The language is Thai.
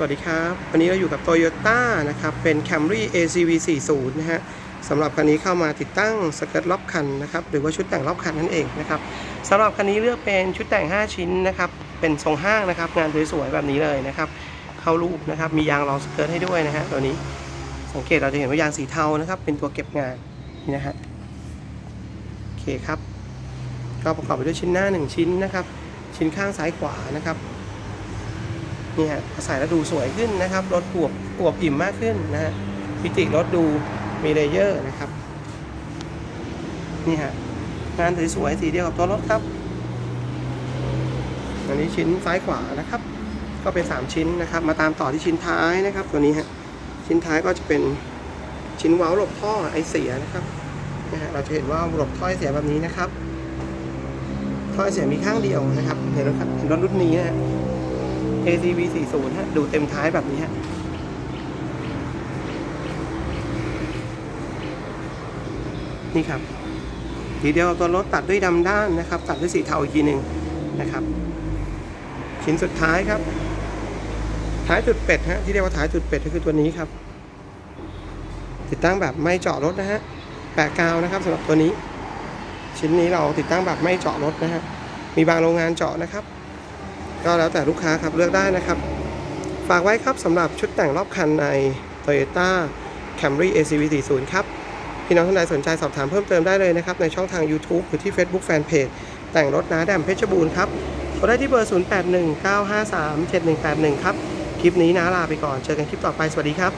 สวัสดีครับ วันนี้เราอยู่กับ Toyota นะครับ เป็น Camry ACV 40นะฮะสำหรับคันนี้เข้ามาติดตั้งสเกิร์ตรอบคันนะครับ หรือว่าชุดแต่งรอบคันนั่นเองนะครับสำหรับคันนี้เลือกเป็นชุดแต่ง 5 ชิ้นนะครับ เป็นทรงห้างนะครับ งานสวยๆแบบนี้เลยนะครับ เข้ารูปนะครับ มียางรองสเกิร์ตให้ด้วยนะฮะ ตัวนี้ สังเกตเราจะเห็นว่ายางสีเทานะครับ เป็นตัวเก็บงานนี่นะฮะ โอเคครับ ก็ประกอบไปด้วยชิ้นหน้า 1 ชิ้นนะครับ ชิ้นข้างซ้ายขวานะครับ เนี่ฮะใส่แล้วดูสวยขึ้นนะครับรถอวบอวบอิ่มมากขึ้นนะฮะพิติรถดูมีเลเยอร์นะครับนี่ฮะงานสวยๆสีเดียวกับตัวรถครับ อันนี้ชิ้นซ้ายขวานะครับ ก็เป็น 3 ชิ้นนะครับ มาตามต่อที่ชิ้นท้ายนะครับ ตัวนี้ฮะชิ้นท้ายก็จะเป็นชิ้นเว้าหลบท่อไอเสียนะครับนะฮะเราจะเห็นว่าหลบท่อไอเสียแบบนี้นะครับท่อไอเสียมีข้างเดียวนะครับเห็นรถครับเห็นรถรุ่นนี้นะฮะ ACV 40ฮะดูเต็มท้ายแบบนี้ฮะนี่ครับทีเดียวตัวรถตัดด้วยดำด้านนะครับ ตัดด้วยสีเทาอีกทีหนึ่งนะครับ ชิ้นสุดท้ายครับ ท้ายจุดเป็ดฮะที่เรียกว่าท้ายจุดเป็ดก็คือตัวนี้ครับ ติดตั้งแบบไม่เจาะรถนะฮะแปะกาวนะครับสำหรับตัวนี้ ชิ้นนี้เราติดตั้งแบบไม่เจาะรถนะฮะมีบางโรงงานเจาะนะครับ ก็แล้วแต่ลูกค้าครับเลือกได้นะครับ ฝากไว้ครับสำหรับชุดแต่งรอบคันใน Toyota Camry ACV 40ครับ พี่น้องท่านใดสนใจสอบถามเพิ่มเติมได้เลยนะครับ ในช่องทาง YouTube หรือที่ Facebook Fanpage แต่งรถน้าแดมเพชรบูรณ์ครับโทรได้ที่เบอร์ 0819537181 ครับ คลิปนี้น้าลาไปก่อน เจอกันคลิปต่อไป สวัสดีครับ